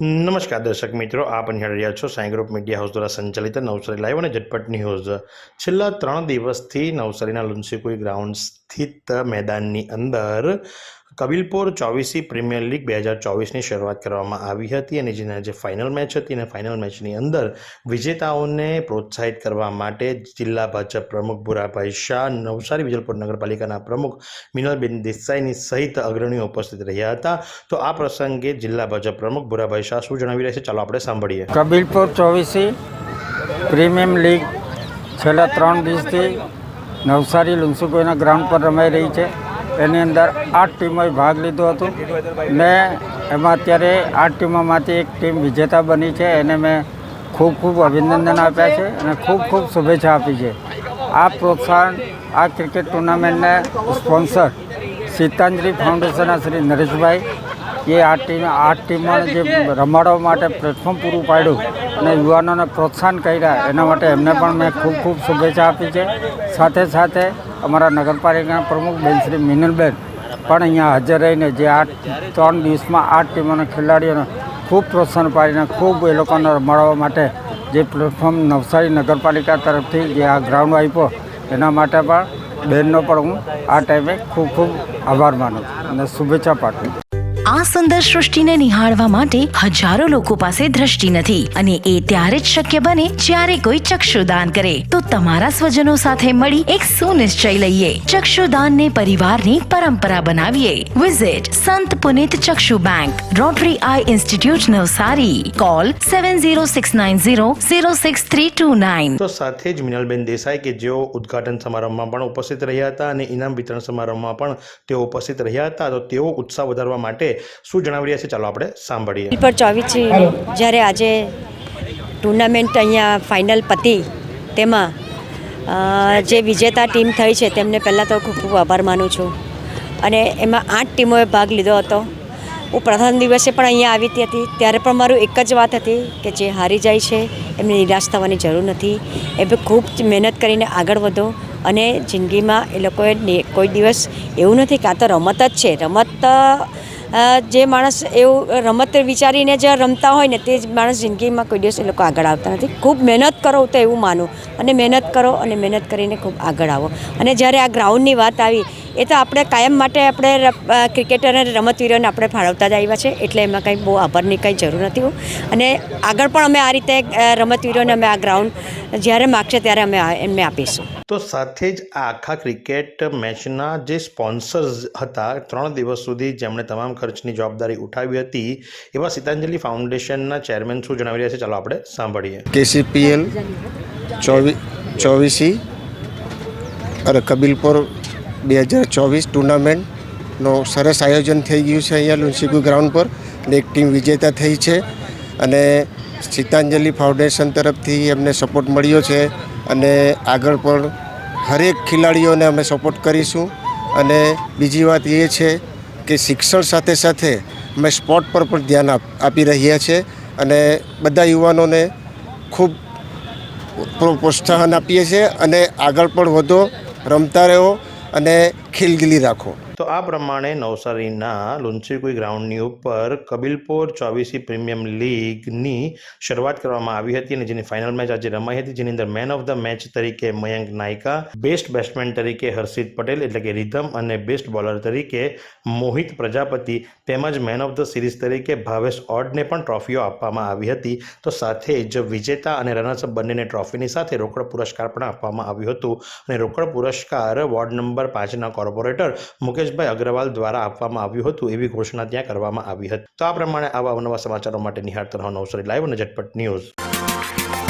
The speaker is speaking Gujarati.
નમસ્કાર દર્શક મિત્રો, આપ નિહાળી રહ્યા છો સાંઈ ગ્રુપ મીડિયા હાઉસ દ્વારા સંચાલિત નવસારી લાઈવ અને ઝટપટ ન્યૂઝ. છેલ્લા ત્રણ દિવસથી નવસારીના લુન્સીકુઈ ગ્રાઉન્ડ સ્થિત મેદાનની અંદર કબીલપુર ચોવીસી પ્રીમિયર લીગ બે હજાર ચોવીસની શરૂઆત કરવામાં આવી હતી અને જેના જે ફાઇનલ મેચ હતી અને ફાઇનલ મેચની અંદર વિજેતાઓને પ્રોત્સાહિત કરવા માટે જિલ્લા ભાજપ પ્રમુખ ભુરાભાઈ શાહ, નવસારી વિજલપુર નગરપાલિકાના પ્રમુખ મિનલબેન દેસાઈની સહિત અગ્રણીઓ ઉપસ્થિત રહ્યા હતા. તો આ પ્રસંગે જિલ્લા ભાજપ પ્રમુખ ભુરાભાઈ શાહ શું જણાવી રહ્યા છે? ચાલો આપણે સાંભળીએ. કબીલપુર ચોવીસી પ્રીમિયમ લીગ છેલ્લા ત્રણ દિવસથી નવસારી લુન્સુકોઈના ગ્રાઉન્ડ પર રમાઈ રહી છે. એની અંદર આઠ ટીમોએ ભાગ લીધો હતો. મેં એમાં અત્યારે આઠ ટીમોમાંથી એક ટીમ વિજેતા બની છે. એને મેં ખૂબ ખૂબ અભિનંદન આપ્યા છે અને ખૂબ ખૂબ શુભેચ્છા આપી છે. આ પ્રોત્સાહન આ ક્રિકેટ ટુર્નામેન્ટને સ્પોન્સર સીતાંજલિ ફાઉન્ડેશનના શ્રી નરેશભાઈ એ આ ટીમ આઠ ટીમોને જે રમાડવા માટે પ્લેટફોર્મ પૂરું પાડ્યું અને યુવાનોને પ્રોત્સાહન કર્યા એના માટે એમને પણ મેં ખૂબ ખૂબ શુભેચ્છા આપી છે. સાથે સાથે અમારા નગરપાલિકાના પ્રમુખ બેન શ્રી મિનલબેન પણ અહીંયા હાજર રહીને જે આ ત્રણ દિવસમાં આઠ ટીમોના ખેલાડીઓને ખૂબ પ્રોત્સાહન પાડીને ખૂબ એ લોકોને રમાડવા માટે જે પ્લેટફોર્મ નવસારી નગરપાલિકા તરફથી જે આ ગ્રાઉન્ડ આપ્યો, એના માટે પણ બહેનનો પણ હું આ ટાઈમે ખૂબ ખૂબ આભાર માનું અને શુભેચ્છા પાઠવું. આ સુંદર સૃષ્ટિને નિહાળવા માટે હજારો લોકો પાસે દ્રષ્ટિ નથી અને એ ત્યારે જ શક્ય બને જ્યારે કોઈ ચક્ષુદાન કરે. તો તમારા સ્વજનો સાથે મળી એક સુનિશ્ચય લઈએ. ચક્ષુદાનને પરિવારની પરંપરા બનાવીએ. Visit Sant Punit Chakshu bank rotary eye institute Navsari. Call seven zero six nine zero zero six three two nine તો સાથે જ મિનલબેન દેસાઈ કે જેઓ ઉદ્ઘાટન સમારંભમાં પણ ઉપસ્થિત રહ્યા હતા અને ઇનામ વિતરણ સમારંભમાં પણ તેઓ ઉપસ્થિત રહ્યા હતા, તો તેઓ ઉત્સાહ વધારવા માટે શું જણાવી રહ્યા છે? ચાલો આપણે સાંભળીએ. પર ચોવીસી જ્યારે આજે ટુર્નામેન્ટ અહીંયા ફાઇનલ પતી તેમાં જે વિજેતા ટીમ થઈ છે તેમને પહેલાં તો ખૂબ ખૂબ આભાર માનું છું. અને એમાં આઠ ટીમોએ ભાગ લીધો હતો. હું પ્રથમ દિવસે પણ અહીંયા આવી હતી. ત્યારે પણ મારું એક જ વાત હતી કે જે હારી જાય છે એમને નિરાશ થવાની જરૂર નથી. એ બી ખૂબ જ મહેનત કરીને આગળ વધો અને જિંદગીમાં એ લોકોએ કોઈ દિવસ એવું નથી કે આ તો રમત જ છે. રમત જે માણસ એવું રમત વિચારીને જે રમતા હોય ને તે જ માણસ જિંદગીમાં કોઈ દિવસ એ લોકો આગળ આવતા નથી. ખૂબ મહેનત કરો તો એવું માનું. અને મહેનત કરો અને મહેનત કરીને ખૂબ આગળ આવો. અને જ્યારે આ ગ્રાઉન્ડની વાત આવી, એ તો આપણે કાયમ માટે આપણે ક્રિકેટર અને રમતવીરોને આપણે ફાળવતા જ આવ્યા છે. એટલે એમાં કંઈ બહુ આભારની કંઈ જરૂર નથી અને આગળ પણ અમે આ રીતે રમતવીરોને અમે આ ગ્રાઉન્ડ જ્યારે માગશે ત્યારે અમે એમને આપીશું. તો સાથે જ આખા ક્રિકેટ મેચના જે સ્પોન્સર્સ હતા, ત્રણ દિવસ સુધી જેમણે તમામ ખર્ચની જવાબદારી ઉઠાવી હતી. એવા સીતાંજલિ ફાઉન્ડેશનના ચેરમેન શું જણાવી રહ્યા છે? ચાલો આપણે સાંભળીએ. કેસીપીએલ ચોવી, ચોવીસી અરે કબીલપુર બે હજાર ચોવીસ ટુર્નામેન્ટનો સરસ આયોજન થઈ ગયું છે અહીંયા લુન્સીકુ ગ્રાઉન્ડ પર. એક ટીમ વિજેતા થઈ છે અને સીતાંજલિ ફાઉન્ડેશન તરફથી એમને સપોર્ટ મળ્યો છે અને આગળ પણ હરેક ખેલાડીઓને અમે સપોર્ટ કરીશું. અને બીજી વાત એ છે કે શિક્ષણ સાથે સાથે અમે સ્પોર્ટ પર પણ ધ્યાન આપ રહ્યા છે અને બધા યુવાનોને ખૂબ પ્રોત્સાહન આપીએ છીએ અને આગળ પણ વધો, રમતા રહો અને ખીલગીલી રાખો. તો આ પ્રમાણે નવસારીના લુન્સીકુઈ ગ્રાઉન્ડની ઉપર કબીલપોર ચોવીસી પ્રીમિયમ લીગની શરૂઆત કરવામાં આવી હતી અને જેની ફાઇનલ મેચ આજે રમાઈ હતી, જેની અંદર મેન ઓફ ધ મેચ તરીકે મયંક નાયકા બેસ્ટ બેટ્સમેન તરીકે હર્ષિત પટેલ, એટલે કે રિધમ, અને બેસ્ટ બોલર તરીકે મોહિત પ્રજાપતિ, તેમજ મેન ઓફ ધ સિરીઝ તરીકે ભાવેશ ઓડને પણ ટ્રોફીઓ આપવામાં આવી હતી. તો સાથે જ વિજેતા અને રનર્સઅપ બંનેને ટ્રોફીની સાથે રોકડ પુરસ્કાર પણ આપવામાં આવ્યું હતું. અને રોકડ પુરસ્કાર વોર્ડ નંબર પાંચના કોર્પોરેટર મુકેશભાઈ અગ્રવાલ દ્વારા આપવામાં આવ્યું હતું એવી ઘોષણા ત્યાં કરવામાં આવી હતી. તો આ પ્રમાણે આવા અવનવા સમાચારો માટે નિહાળતા રહો નવસરી લાઈવ અને ઝટપટ ન્યૂઝ.